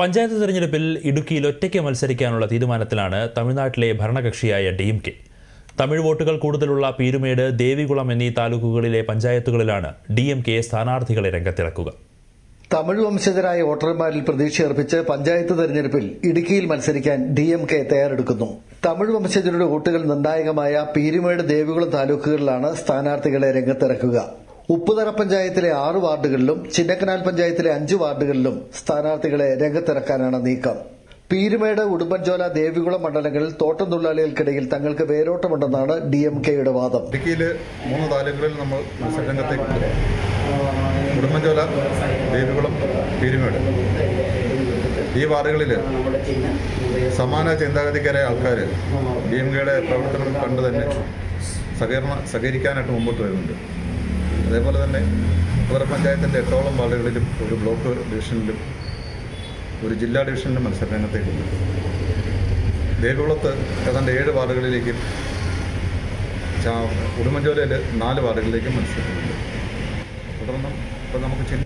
പഞ്ചായത്ത് തെരഞ്ഞെടുപ്പിൽ ഇടുക്കിയിൽ ഒറ്റയ്ക്ക് മത്സരിക്കാനുള്ള തീരുമാനത്തിലാണ് തമിഴ്നാട്ടിലെ ഭരണകക്ഷിയായ ഡി എം കെ. തമിഴ് വോട്ടുകൾ കൂടുതലുള്ള പീരുമേട് ദേവികുളം എന്നീ താലൂക്കുകളിലെ പഞ്ചായത്തുകളിലാണ് ഡി എം കെ സ്ഥാനാർത്ഥികളെ രംഗത്തിറക്കുക. തമിഴ് വംശജരായ വോട്ടർമാരിൽ പ്രതീക്ഷയർപ്പിച്ച് പഞ്ചായത്ത് തെരഞ്ഞെടുപ്പിൽ ഇടുക്കിയിൽ മത്സരിക്കാൻ ഡി എം കെ തയ്യാറെടുക്കുന്നു. തമിഴ് വംശജരുടെ വോട്ടുകൾ നിർണായകമായ പീരുമേട് ദേവികുളം താലൂക്കുകളിലാണ് സ്ഥാനാർത്ഥികളെ രംഗത്തിറക്കുക. ഉപ്പുതറ പഞ്ചായത്തിലെ ആറ് വാർഡുകളിലും ചിന്നക്കനാൽ പഞ്ചായത്തിലെ അഞ്ച് വാർഡുകളിലും സ്ഥാനാർത്ഥികളെ രംഗത്തിറക്കാനാണ് നീക്കം. പീരുമേട് ഉടുമ്പൻചോല ദേവികുളം മണ്ഡലങ്ങളിൽ തോട്ടം തൊഴിലാളികൾക്കിടയിൽ തങ്ങൾക്ക് വേരോട്ടമുണ്ടെന്നാണ് ഡി എം കെയുടെ വാദം. ഇടുക്കിയിൽ മൂന്ന് താലൂക്കുകളിൽ നമ്മൾ മത്സരരംഗത്തേക്കുണ്ട് ഉടുമ്പൻചോല ദേവികുളം പീരുമേട്. ഈ വാർഡുകളിൽ സമാന ചിന്താഗതിക്കാരായ ആൾക്കാർ ഡി എം കെയുടെ പ്രവർത്തനം കണ്ടു തന്നെ സഹകരണ സഹകരിക്കാനായിട്ട് മുമ്പോട്ട് വരുന്നുണ്ട്. അതേപോലെ തന്നെ നഗര പഞ്ചായത്തിന്റെ എട്ടോളം വാർഡുകളിലും ഒരു ബ്ലോക്ക് ഡിവിഷനിലും ഒരു ജില്ലാ ഡിവിഷനിലും മത്സരരംഗത്തേക്കുണ്ട് ദേവികുളത്ത് ഏതാണ്ട് ഏഴ് വാർഡുകളിലേക്കും ഉടുമ്പൻചോലയിൽ നാല് വാർഡുകളിലേക്കും മത്സരിക്കുന്നുണ്ട് തുടർന്ന്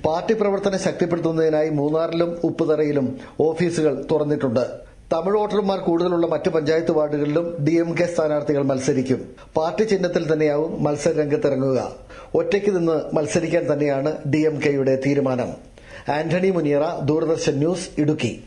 പാർട്ടി പ്രവർത്തനം ശക്തിപ്പെടുത്തുന്നതിനായി മൂന്നാറിലും ഉപ്പുതറയിലും ഓഫീസുകൾ തുറന്നിട്ടുണ്ട്. തമിഴ് വോട്ടർമാർ കൂടുതലുള്ള മറ്റ് പഞ്ചായത്ത് വാർഡുകളിലും ഡി എം കെ സ്ഥാനാർത്ഥികൾ മത്സരിക്കും. പാർട്ടി ചിഹ്നത്തിൽ തന്നെയാവും മത്സര രംഗത്തിറങ്ങുക. ഒറ്റയ്ക്ക് നിന്ന് മത്സരിക്കാൻ തന്നെയാണ് ഡി എം കെയുടെ തീരുമാനം. Antony Muniyara Doordarshan news Idukki.